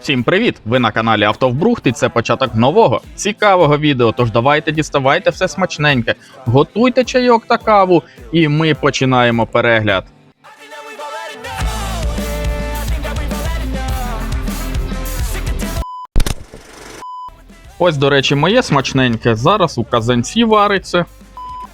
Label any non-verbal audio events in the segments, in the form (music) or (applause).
Всім привіт! Ви на каналі Автовбрухт і це початок нового цікавого відео. Тож давайте діставайте все смачненьке, готуйте чайок та каву, і ми починаємо перегляд. Ось, до речі, моє смачненьке зараз у казанці вариться.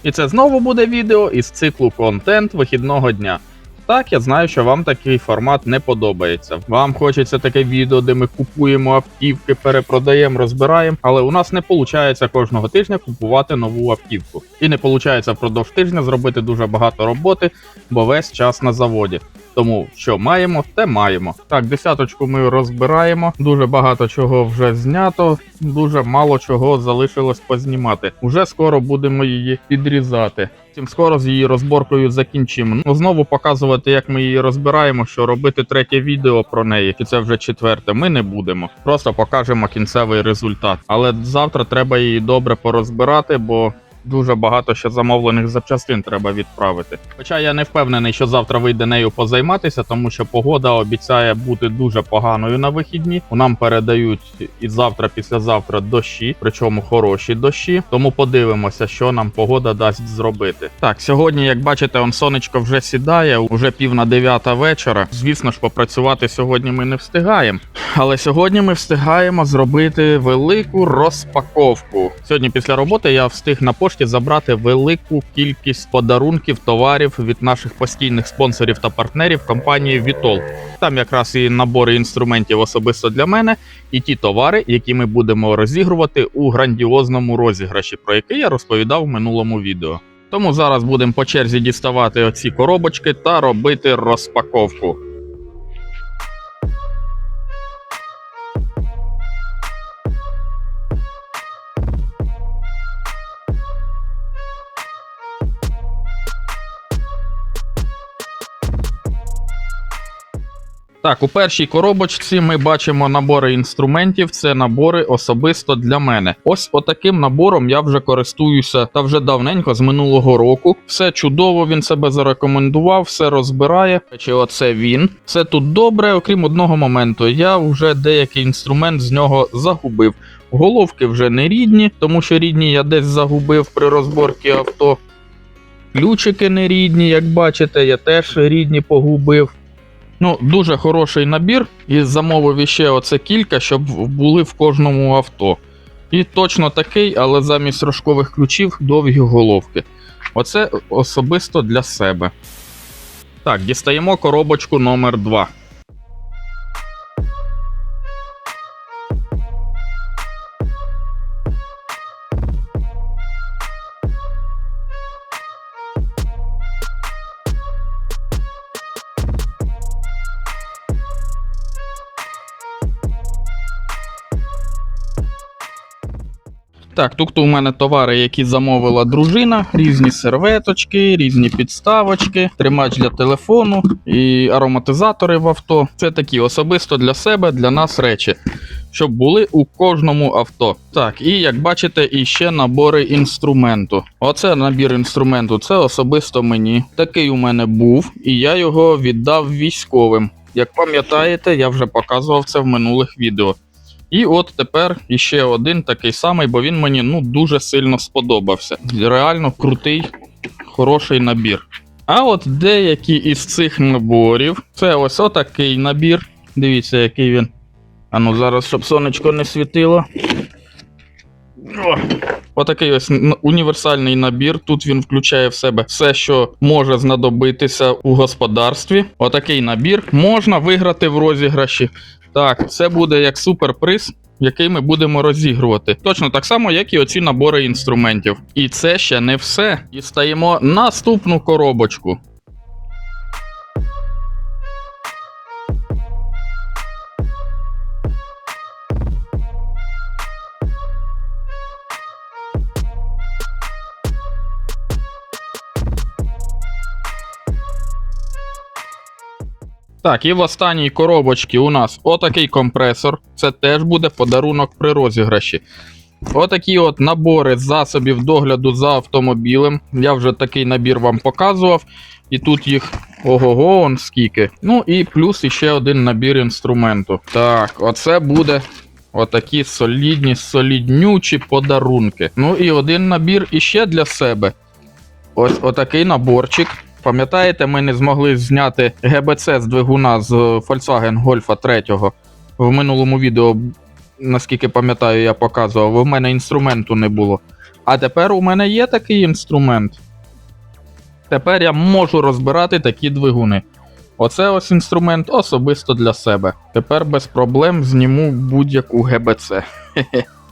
І це знову буде відео із циклу контент вихідного дня. Так, я знаю, що вам такий формат не подобається. Вам хочеться таке відео, де ми купуємо автівки, перепродаємо, розбираємо, але у нас не виходить кожного тижня купувати нову автівку. І не виходить впродовж тижня зробити дуже багато роботи, бо весь час на заводі. Тому що маємо, те маємо. Так, десяточку ми розбираємо. Дуже багато чого вже знято, дуже мало чого залишилось познімати. Уже скоро будемо її підрізати. Тим скоро з її розборкою закінчимо. Ну знову показувати, як ми її розбираємо, що робити третє відео про неї, чи це вже четверте. Ми не будемо. Просто покажемо кінцевий результат. Але завтра треба її добре порозбирати, бо. Дуже багато ще замовлених запчастин треба відправити. Хоча я не впевнений, що завтра вийде нею позайматися, тому що погода обіцяє бути дуже поганою на вихідні. Нам передають і завтра, післязавтра дощі, причому хороші дощі. Тому подивимося, що нам погода дасть зробити. Так, сьогодні, як бачите, он сонечко вже сідає, уже пів на дев'ята вечора. Звісно ж, попрацювати сьогодні ми не встигаємо. Але сьогодні ми встигаємо зробити велику розпаковку. Сьогодні після роботи я встиг на пошті забрати велику кількість подарунків, товарів від наших постійних спонсорів та партнерів компанії Vitol. Там якраз і набори інструментів особисто для мене, і ті товари, які ми будемо розігрувати у грандіозному розіграші, про який я розповідав в минулому відео. Тому зараз будемо по черзі діставати оці коробочки та робити розпаковку. Так, у першій коробочці ми бачимо набори інструментів. Це набори особисто для мене. Ось отаким набором я вже користуюся та вже давненько з минулого року. Все чудово, він себе зарекомендував, все розбирає. Чи оце він? Все тут добре, окрім одного моменту. Я вже деякий інструмент з нього загубив. Головки вже не рідні, тому що рідні я десь загубив при розборці авто. Ключики не рідні, як бачите, я теж рідні погубив. Ну, дуже хороший набір, і замовив іще оце кілька, щоб були в кожному авто. І точно такий, але замість рожкових ключів довгі головки. Оце особисто для себе. Так, дістаємо коробочку номер 2. Так, тут у мене товари, які замовила дружина, різні серветочки, різні підставочки, тримач для телефону і ароматизатори в авто. Це такі особисто для себе, для нас речі, щоб були у кожному авто. Так, і як бачите, іще набори інструменту. Оце набір інструменту, це особисто мені. Такий у мене був, і я його віддав військовим. Як пам'ятаєте, я вже показував це в минулих відео. І от тепер іще один такий самий, бо він мені ну дуже сильно сподобався. Реально крутий, хороший набір. А от деякі із цих наборів, це ось отакий набір. Дивіться, який він. А зараз, щоб сонечко не світило. Отакий ось універсальний набір. Тут він включає в себе все, що може знадобитися у господарстві. Отакий набір можна виграти в розіграші. Так, це буде як суперприз, який ми будемо розігрувати. Точно так само, як і оці набори інструментів. І це ще не все. Дістаємо наступну коробочку. Так, і в останній коробочці у нас отакий компресор. Це теж буде подарунок при розіграші. Отакі от набори засобів догляду за автомобілем. Я вже такий набір вам показував. І тут їх Ого-го, он скільки. Ну і плюс іще один набір інструменту. Так, оце буде отакі солідні, соліднючі подарунки. Ну і один набір іще для себе. Ось отакий наборчик. Пам'ятаєте, ми не змогли зняти ГБЦ з двигуна з Volkswagen Golf 3 в минулому відео, наскільки пам'ятаю, я показував, в мене інструменту не було. А тепер у мене є такий інструмент. Тепер я можу розбирати такі двигуни. Оце ось інструмент особисто для себе. Тепер без проблем зніму будь-яку ГБЦ. (laughs)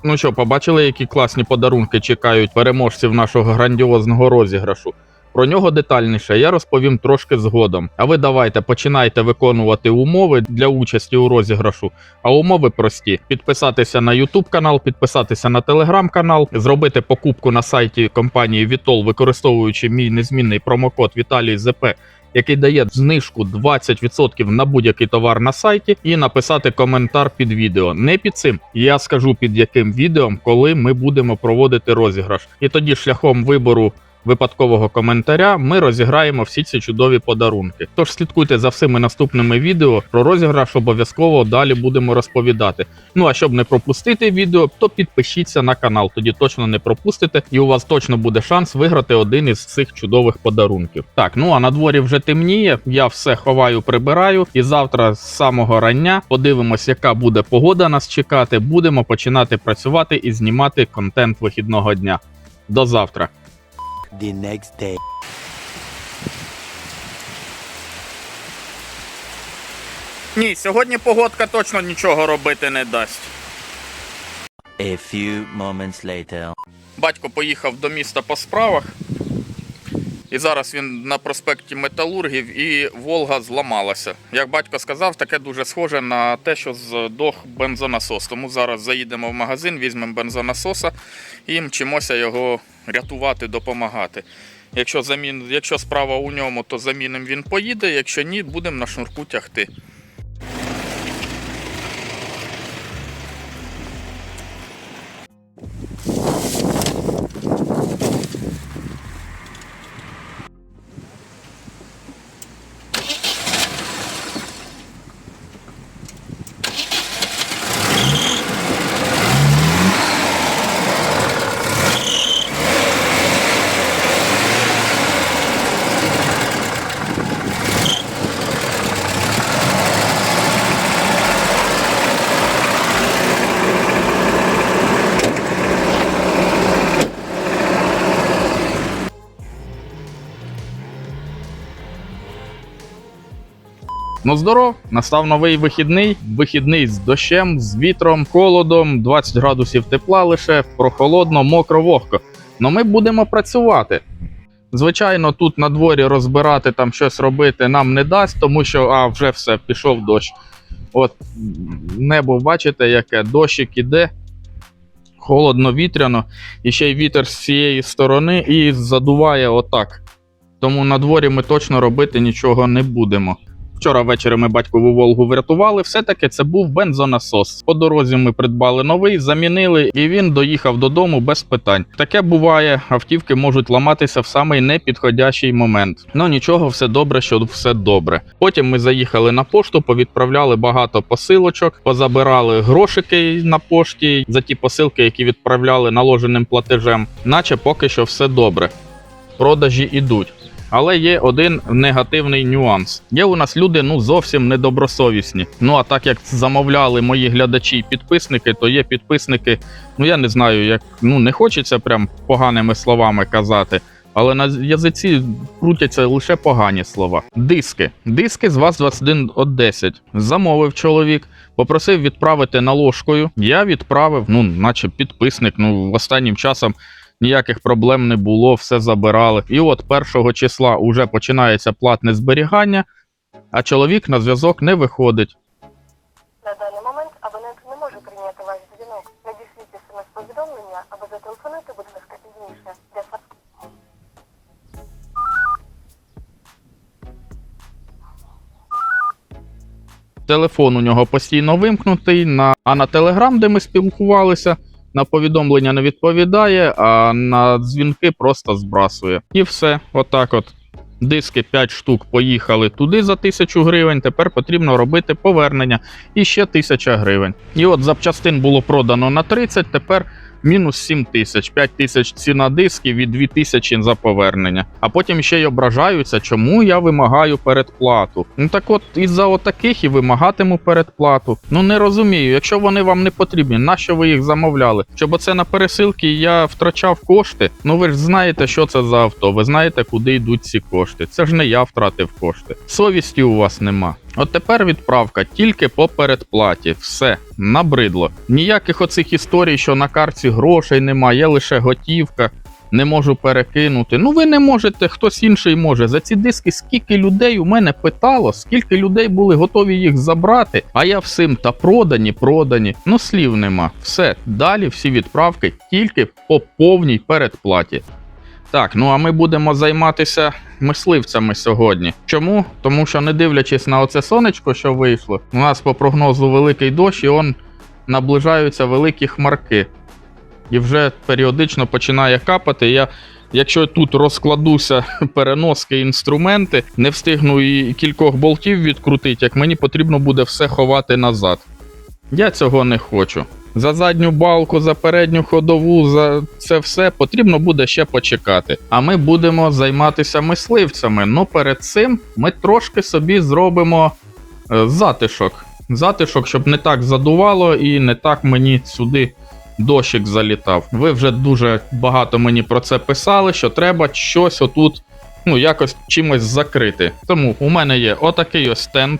Ну що, побачили, які класні подарунки чекають переможців нашого грандіозного розіграшу. Про нього детальніше я розповім трошки згодом. А ви давайте починайте виконувати умови для участі у розіграшу. А умови прості: підписатися на YouTube канал, підписатися на Telegram канал, зробити покупку на сайті компанії Vitol, використовуючи мій незмінний промокод Віталій ЗП, який дає знижку 20% на будь-який товар на сайті, і написати коментар під відео. Не під цим. Я скажу під яким відео, коли ми будемо проводити розіграш. І тоді шляхом вибору випадкового коментаря ми розіграємо всі ці чудові подарунки. Тож слідкуйте за всіми наступними відео. Про розіграш обов'язково далі будемо розповідати. Ну а щоб не пропустити відео, то підпишіться на канал, тоді точно не пропустите, і у вас точно буде шанс виграти один із цих чудових подарунків. Так, ну а на дворі вже темніє. Я все ховаю, прибираю, і завтра з самого рання подивимось, яка буде погода нас чекати. Будемо починати працювати і знімати контент вихідного дня. До завтра. The next day. Ні, сьогодні погодка точно нічого робити не дасть. A few moments later. Батько поїхав до міста по справах. І зараз він на проспекті Металургів і Волга зламалася. Як батько сказав, таке дуже схоже на те, що здох бензонасос. Тому зараз заїдемо в магазин, візьмемо бензонасоса і мчимося його рятувати, допомагати. Якщо, замін... Якщо справа у ньому, то заміним він поїде, якщо ні, будемо на шнурку тягти. Ну здоров, настав новий вихідний. Вихідний з дощем, з вітром, холодом, 20 градусів тепла лише, прохолодно, мокро, вогко. Но ми будемо працювати. Звичайно, тут на дворі розбирати там щось робити нам не дасть, тому що а, вже все, пішов дощ. От небо, бачите, яке дощик іде. Холодно, вітряно, і ще й вітер з цієї сторони і задуває отак. Тому на дворі ми точно робити нічого не будемо. Вчора ввечері ми батькову Волгу врятували. Все-таки це був бензонасос. По дорозі ми придбали новий, замінили, і він доїхав додому без питань. Таке буває, автівки можуть ламатися в самий непідходящий момент. Ну нічого, все добре, що все добре. Потім ми заїхали на пошту, повідправляли багато посилочок, позабирали грошики на пошті за ті посилки, які відправляли наложеним платежем. Наче поки що все добре. Продажі ідуть. Але є один негативний нюанс. Є у нас люди ну зовсім недобросовісні. Ну а так як замовляли мої глядачі і підписники, то є підписники. Ну я не знаю, як ну не хочеться прям поганими словами казати. Але на язиці крутяться лише погані слова. Диски. Диски з вас 21 от 10. Замовив чоловік, попросив відправити наложкою. Я відправив, ну, наче підписник. Ну, останнім часом ніяких проблем не було, все забирали. І от першого числа уже починається платне зберігання, а чоловік на зв'язок не виходить. На даний момент абонент не може прийняти ваш дзвінок. Надішліть смс-повідомлення або зателефонуйте, будь ласка, пізніше. Телефон у нього постійно вимкнутий, на... а на Телеграм, де ми спілкувалися, на повідомлення не відповідає, а на дзвінки просто збрасує. І все, отак от. диски 5 штук поїхали туди за 1000 гривень. Тепер потрібно робити повернення і ще 1000 гривень. І от запчастин було продано на 30, тепер мінус 7 тисяч, 5 тисяч ціна дисків і 2 тисячі за повернення. А потім ще й ображаються, чому я вимагаю передплату. Ну так от із-за отаких і вимагатиму передплату. Ну не розумію, якщо вони вам не потрібні, нащо ви їх замовляли? Щоб оце на пересилки я втрачав кошти. Ну ви ж знаєте, що це за авто. Ви знаєте, куди йдуть ці кошти. Це ж не я втратив кошти. Совісті у вас нема. От тепер відправка тільки по передплаті. Все, набридло. Ніяких оцих історій, що на карті грошей немає, є лише готівка. Не можу перекинути. Ну ви не можете, хтось інший може. За ці диски скільки людей у мене питало, скільки людей були готові їх забрати, а я всім та продані, продані. Ну слів нема. Все, далі всі відправки тільки по повній передплаті. Так, ну а ми будемо займатися мисливцями сьогодні. Чому? Тому що, не дивлячись на оце сонечко, що вийшло, у нас по прогнозу великий дощ, і он наближаються великі хмарки. І вже періодично починає капати. Я, якщо тут розкладуся (laughs) переноски інструменти, не встигну і кількох болтів відкрутити, як мені потрібно буде все ховати назад. Я цього не хочу. За задню балку, за передню ходову, за це все потрібно буде ще почекати. А ми будемо займатися мисливцями. Ну перед цим ми трошки собі зробимо е, затишок. Затишок, щоб не так задувало і не так мені сюди дощик залітав. Ви вже дуже багато мені про це писали, що треба щось отут, ну, якось чимось закрити. Тому у мене є отакий ось стенд.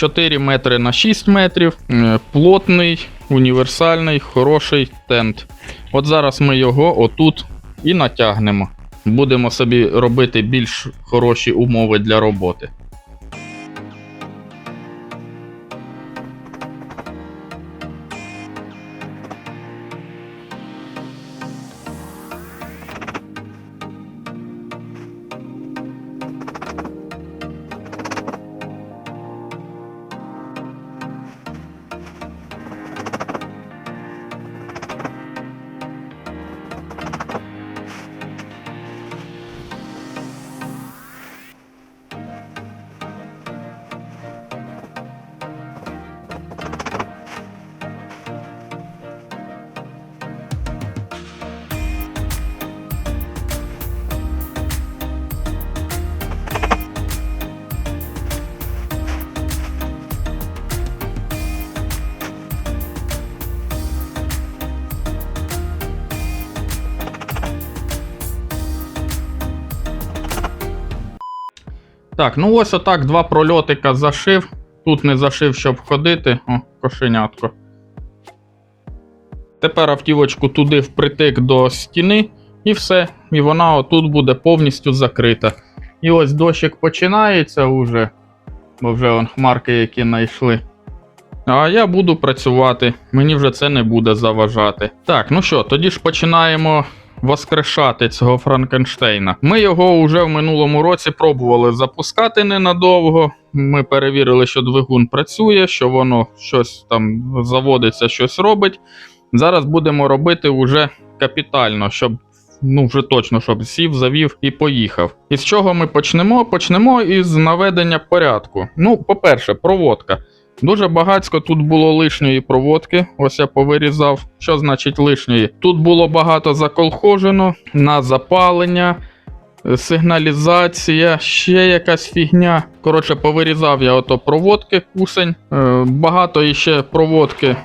4 метри на 6 метрів. Е, Плотний, універсальний, хороший тент. От зараз ми його отут і натягнемо. Будемо собі робити більш хороші умови для роботи. Так, ну ось отак два прольотика зашив. Тут не зашив, щоб ходити. О, кошенятко. Тепер автівочку туди впритик до стіни, і все. І вона отут буде повністю закрита. І ось дощик починається уже, бо вже он хмарки, які знайшли. А я буду працювати, мені вже це не буде заважати. Так, ну що, тоді ж починаємо воскрешати цього Франкенштейна. Ми його вже в минулому році пробували запускати ненадовго. Ми перевірили, що двигун працює, що воно щось там заводиться, щось робить. Зараз будемо робити уже капітально, щоб. Ну, вже точно, щоб сів, завів і поїхав. І з чого ми почнемо? Почнемо із наведення порядку. Ну, по-перше, проводка. Дуже багатько тут було лишньої проводки. Ось я повирізав. Що значить лишньої? Тут було багато заколхожено на запалення, е, сигналізація, ще якась фігня. Коротше, повирізав я ото проводки кусень. Е, Багато іще проводки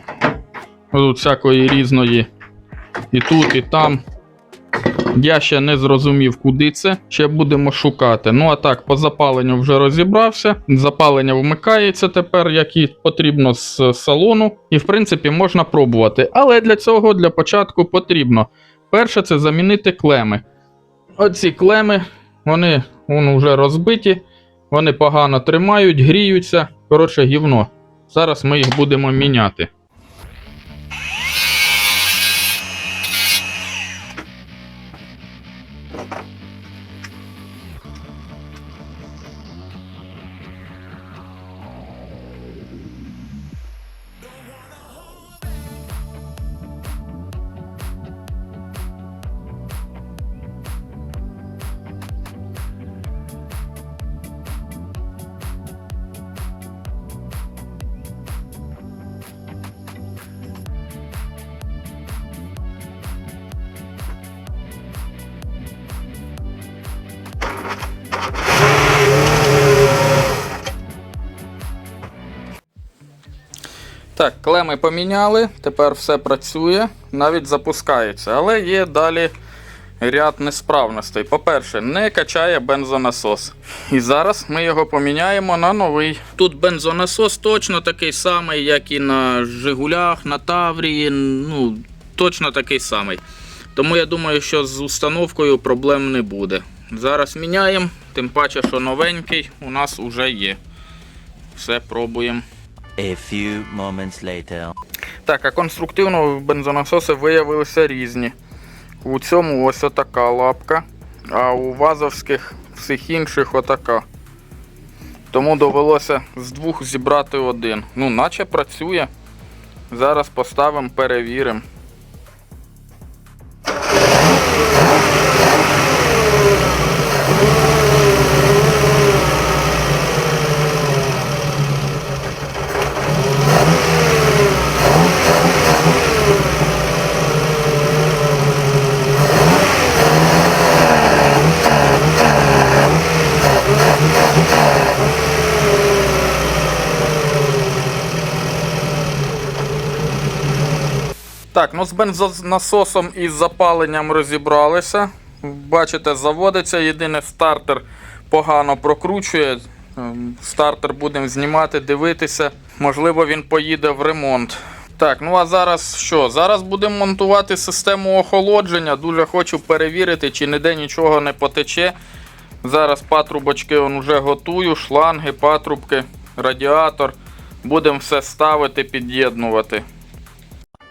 тут всякої різної. І тут, і там. Я ще не зрозумів, куди це. Ще будемо шукати. Ну а так, по запаленню вже розібрався. Запалення вмикається тепер, як і потрібно з салону. І в принципі можна пробувати. Але для цього для початку потрібно. Перше, це замінити клеми. Оці клеми, вони вон, вже розбиті, вони погано тримають, гріються. Коротше, гівно. Зараз ми їх будемо міняти. Клеми поміняли, тепер все працює, навіть запускається. Але є далі ряд несправностей. По-перше, не качає бензонасос. І зараз ми його поміняємо на новий. Тут бензонасос точно такий самий, як і на Жигулях, на Таврії. Ну, точно такий самий. Тому я думаю, що з установкою проблем не буде. Зараз міняємо, тим паче, що новенький у нас вже є. Все пробуємо. A few moments later. Так, а конструктивно бензонасоси виявилися різні. У цьому ось отака лапка, а у вазовських всіх інших отака. Тому довелося з двох зібрати один. Ну, наче працює. Зараз поставимо, перевіримо. Так, ну з бензонасосом і запаленням розібралися. Бачите, заводиться. Єдине стартер погано прокручує. Ем, Стартер будемо знімати, дивитися. Можливо, він поїде в ремонт. Так, ну а зараз що? Зараз будемо монтувати систему охолодження. Дуже хочу перевірити, чи ніде нічого не потече. Зараз патрубочки он вже готую, шланги, патрубки, радіатор. Будемо все ставити, під'єднувати.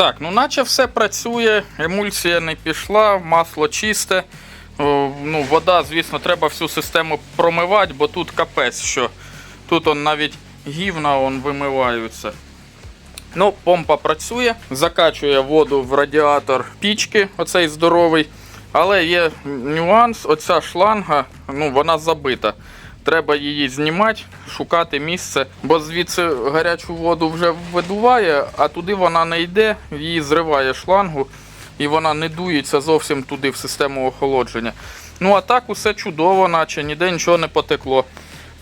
Так, ну наче все працює, емульсія не пішла, масло чисте. Ну, вода, звісно, треба всю систему промивати, бо тут капець, що тут он навіть гівна он вимиваються. Ну, помпа працює, закачує воду в радіатор пічки, оцей здоровий. Але є нюанс, оця шланга, ну, вона забита. Треба її знімати, шукати місце, бо звідси гарячу воду вже видуває, а туди вона не йде, її зриває шлангу і вона не дується зовсім туди в систему охолодження. Ну а так усе чудово, наче ніде нічого не потекло.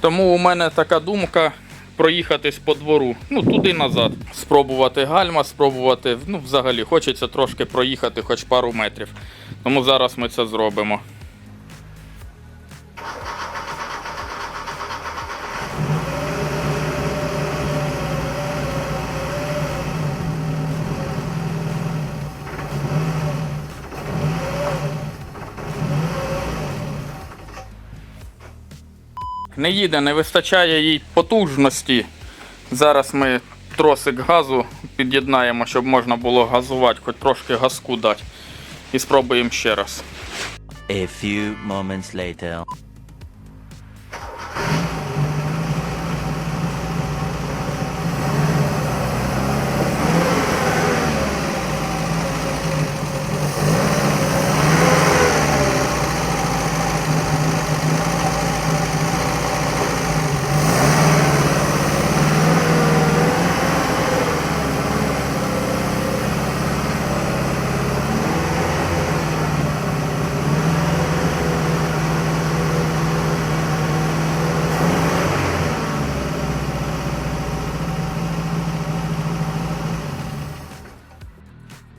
Тому у мене така думка проїхатись по двору, ну туди назад. Спробувати гальма, спробувати, ну взагалі хочеться трошки проїхати хоч пару метрів. Тому зараз ми це зробимо. Не їде, не вистачає їй потужності. Зараз ми тросик газу під'єднаємо, щоб можна було газувати, хоч трошки газку дати. І спробуємо ще раз. A few moments later.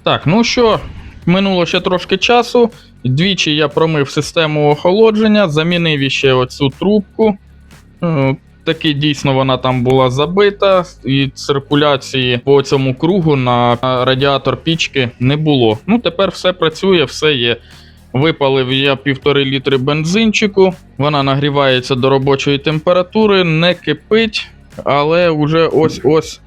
Так, ну що, минуло ще трошки часу. Двічі я промив систему охолодження, замінив іще оцю трубку. Е, Таки дійсно вона там була забита, і циркуляції по цьому кругу на радіатор пічки не було. Ну, тепер все працює, все є. Випалив я півтори літри бензинчику. Вона нагрівається до робочої температури, не кипить, але вже ось-ось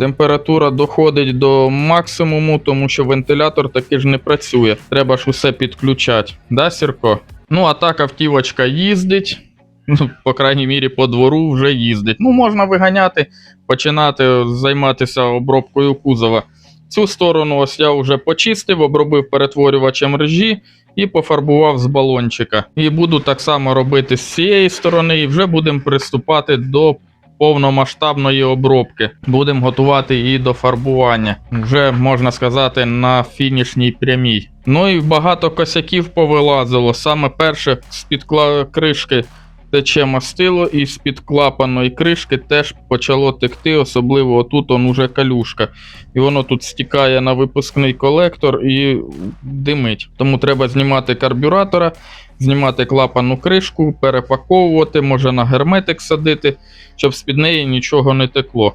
температура доходить до максимуму, тому що вентилятор таки ж не працює. Треба ж усе підключати. Да, Сірко? Ну, а так автівочка їздить. Ну, по крайній мірі, по двору вже їздить. Ну, можна виганяти, починати займатися обробкою кузова. Цю сторону ось я вже почистив, обробив перетворювачем режі і пофарбував з балончика. І буду так само робити з цієї сторони, і вже будемо приступати до повномасштабної обробки. Будемо готувати її до фарбування. Вже можна сказати на фінішній прямій. Ну і багато косяків повилазило. Саме перше з-під кришки тече мастило, і з-під клапаної кришки теж почало текти, особливо отут он уже калюшка. І воно тут стікає на випускний колектор і димить. Тому треба знімати карбюратора, знімати клапану кришку, перепаковувати, може на герметик садити, щоб з-під неї нічого не текло.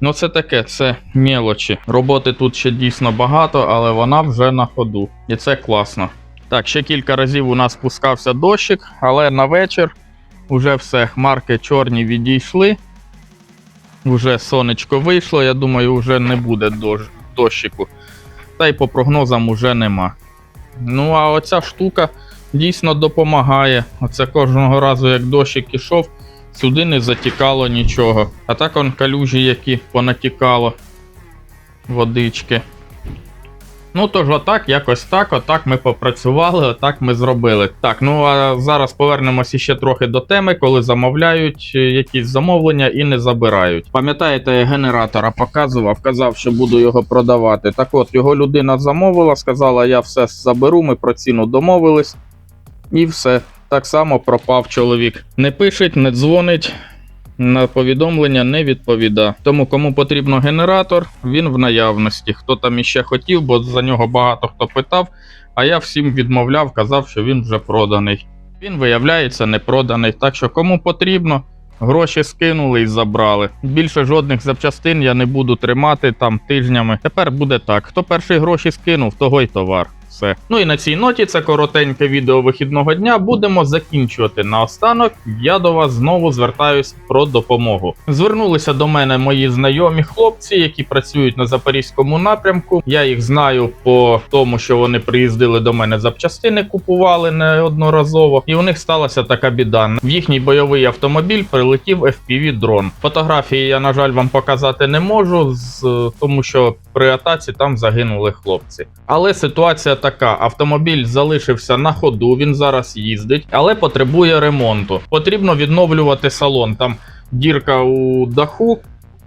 Ну, це таке, це мелочі. Роботи тут ще дійсно багато, але вона вже на ходу. І це класно. Так, ще кілька разів у нас спускався дощик, але на вечір уже все, хмарки чорні відійшли. Уже сонечко вийшло, я думаю, вже не буде дощ, дощику. Та й по прогнозам уже нема. Ну, а оця штука дійсно допомагає. Оце кожного разу, як дощик ішов, сюди не затікало нічого. А так он калюжі, які понатікало водички. Ну, тож, отак, якось так, отак ми попрацювали, отак ми зробили. Так, ну а зараз повернемося ще трохи до теми, коли замовляють е, якісь замовлення і не забирають. Пам'ятаєте, я генератора показував, казав, що буду його продавати. Так от, його людина замовила, сказала, я все заберу, ми про ціну домовились. І все. Так само пропав чоловік. Не пишеть, не дзвонить. На повідомлення не відповіда. Тому кому потрібно генератор, він в наявності. Хто там іще хотів, бо за нього багато хто питав, а я всім відмовляв, казав, що він вже проданий. Він виявляється не проданий. Так що кому потрібно, гроші скинули і забрали. Більше жодних запчастин я не буду тримати там тижнями. Тепер буде так: хто перший гроші скинув, того й товар. Все. Ну і на цій ноті це коротеньке відео вихідного дня. Будемо закінчувати. Наостанок я до вас знову звертаюсь про допомогу. Звернулися до мене мої знайомі хлопці, які працюють на запорізькому напрямку. Я їх знаю по тому, що вони приїздили до мене запчастини, купували неодноразово, і у них сталася така біда. В їхній бойовий автомобіль прилетів fpv дрон. Фотографії я, на жаль, вам показати не можу, з тому що при атаці там загинули хлопці. Але ситуація така: автомобіль залишився на ходу, він зараз їздить, але потребує ремонту. Потрібно відновлювати салон. Там дірка у даху.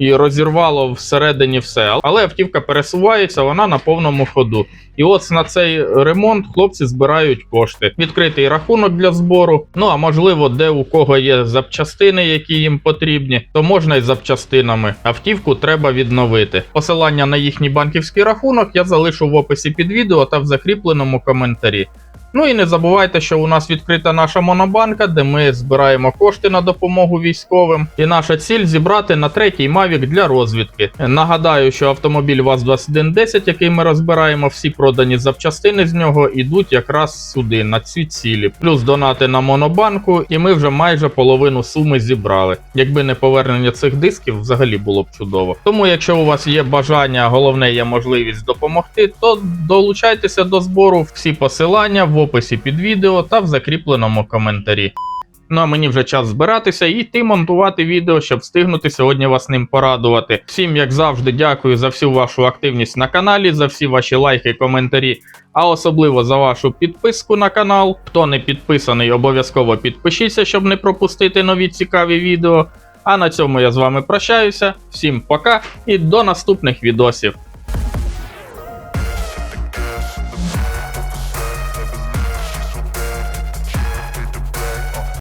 І розірвало всередині все. Але автівка пересувається, вона на повному ходу. І от на цей ремонт хлопці збирають кошти. Відкритий рахунок для збору. Ну а можливо, де у кого є запчастини, які їм потрібні, то можна і запчастинами. Автівку треба відновити. Посилання на їхній банківський рахунок я залишу в описі під відео та в закріпленому коментарі. Ну і не забувайте, що у нас відкрита наша монобанка, де ми збираємо кошти на допомогу військовим. І наша ціль зібрати на третій Mavic для розвідки. Нагадаю, що автомобіль ВАЗ-2110, який ми розбираємо, всі продані запчастини з нього йдуть якраз сюди, на ці цілі. Плюс донати на монобанку, і ми вже майже половину суми зібрали. Якби не повернення цих дисків, взагалі було б чудово. Тому, якщо у вас є бажання, головне є можливість допомогти, то долучайтеся до збору. Всі посилання в описі під відео та в закріпленому коментарі. Ну а мені вже час збиратися і йти монтувати відео, щоб встигнути сьогодні вас ним порадувати. Всім, як завжди, дякую за всю вашу активність на каналі, за всі ваші лайки, коментарі, а особливо за вашу підписку на канал. Хто не підписаний, обов'язково підпишіться, щоб не пропустити нові цікаві відео. А на цьому я з вами прощаюся. Всім пока і до наступних відосів.